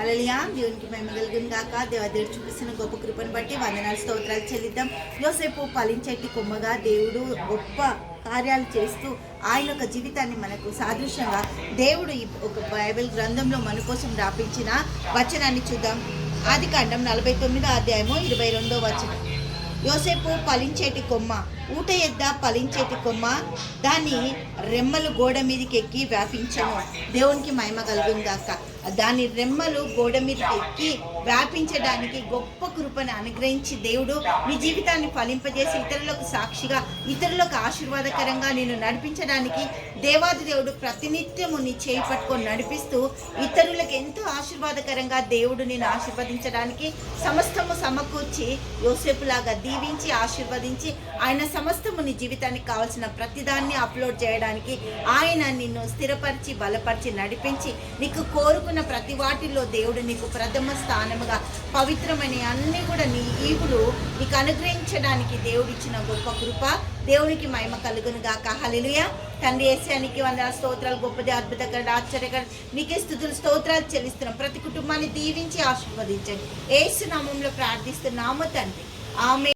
అలలియా దేవునికి మేము కలిగిన కాక దేవదేవుడు చూపిస్తున్న గొప్ప కృపను బట్టి వందనాలు స్తోత్రాలు చెల్లిద్దాం. యోసేపు ఫలించేటి కొమ్మగా దేవుడు గొప్ప కార్యాలు చేస్తూ ఆయన యొక్క జీవితాన్ని మనకు సాదృశ్యంగా దేవుడు ఈ ఒక బైబిల్ గ్రంథంలో మన కోసం రాపించిన వచనాన్ని చూద్దాం. ఆది కాండం నలభై తొమ్మిదో అధ్యాయము ఇరవై రెండో వచనం. యోసేపు పలించేటి కొమ్మ. ఊట ఎద్ద ఫలించేటి కొమ్మ దాన్ని రెమ్మలు గోడ మీదకి ఎక్కి వ్యాపించను. దేవునికి మహిమ కలుగుందాక దాని రెమ్మలు గోడ మీదకి ఎక్కి వ్యాపించడానికి గొప్ప కృపను అనుగ్రహించి దేవుడు నీ జీవితాన్ని ఫలింపజేసి ఇతరులకు సాక్షిగా ఇతరులకు ఆశీర్వాదకరంగా నేను నడిపించడానికి దేవాది దేవుడు ప్రతినిత్యము నీ చేయి పట్టుకొని నడిపిస్తూ ఇతరులకు ఎంతో ఆశీర్వాదకరంగా దేవుడు నేను ఆశీర్వదించడానికి సమస్తము సమకూర్చి యోసేపులాగా దీవించి ఆశీర్వదించి ఆయన సమస్తము నీ జీవితానికి కావాల్సిన ప్రతిదాన్ని అప్లోడ్ చేయడానికి ఆయన నిన్ను స్థిరపరిచి బలపరిచి నడిపించి నీకు కోరుకున్న ప్రతి వాటిల్లో దేవుడు నీకు ప్రథమ స్థానముగా పవిత్రమైన అన్ని కూడా నీ ఈవులు నీకు అనుగ్రహించడానికి దేవుడిచ్చిన గొప్ప కృప దేవునికి మహిమ కలుగును గాక. హల్లెలూయా. తండ్రి ఏసానికి వందల స్తోత్రాలు గొప్పది అద్భుతకర ఆశ్చర్యకర నీకే స్థుతులు స్తోత్రాలు చెల్లిస్తున్నాం. ప్రతి కుటుంబాన్ని దీవించి ఆశీర్వదించండి. ఏసునామంలో ప్రార్థిస్తున్నాము తండ్రి. ఆమె